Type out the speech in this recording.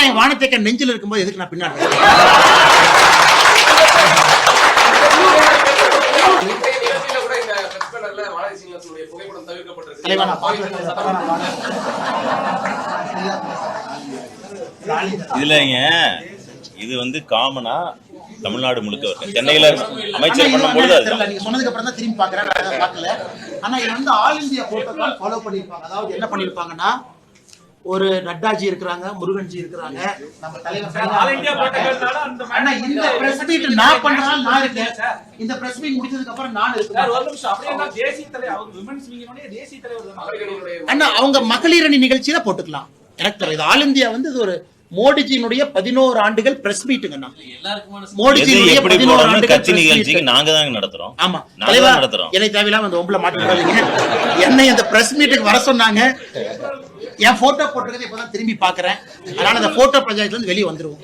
ஜனநாயகம் வானத்தேக்க நெஞ்சில் இருக்கும்போது எதுக்கு நான் பின்னாடி நான் நான். இதுலங்க இது வந்து காமனா தமிழ்நாடு முழுக்க சென்னையில அமைச்சர் அதுதான் தெரியல. நீங்க சொன்னதுக்கு அப்புறம் தான் திரும்பி பார்க்கறேன். நான் அதை பார்க்கல. ஆனா இது வந்து ஆல் இந்தியா protocol follow பண்ணிருப்பாங்க. அதாவது என்ன பண்ணிருப்பாங்கன்னா, ஒரு நட்டாஜி இருக்கிறாங்க முருகன்ஜி இருக்கிறாங்க. நம்ம தலைவர் ஆல் இந்தியா protocol-னால அந்த மாதிரி அண்ணா இந்த பிரஸ் மீட் நான் பண்றேன் நான் இருக்கேன். இந்த பிரஸ் மீட் முடிச்சதுக்கு அப்புறம் நான் சார் இருக்கேன் ஒரு நிமிஷம். அப்படியே நான் தேசிய தலைவர் அவங்க விமன்ஸ் விங்கினுடைய தேசிய தலைவர் தான் அண்ணா அவங்க மகளிர் அணி நிகழ்ச்சியில போட்டுக்கலாம். எனக்கு தெரியும். இது ஆல் இந்தியா வந்து இது ஒரு மோடிஜியினுடைய பதினோரு ஆண்டுகள் பிரஸ் மீட்டுங்கண்ணா மோடிஜியினுடைய பதினோரு ஆண்டுகள் நாங்க தாங்க நடத்துறோம். ஆமா. தலைவா தான் நடத்துறோம். என்னை தேவையில்லாம அந்த ஒம்புல மாட்டி என்னை அந்த பிரஸ் மீட்டுக்கு வர சொன்னாங்க. என் போட்டோ போட்டிருக்கதை இப்பதான் திரும்பி பாக்குறேன் அதனால அந்த போட்டோ பஞ்சாயத்துல இருந்து வெளியே வந்துருவோம்.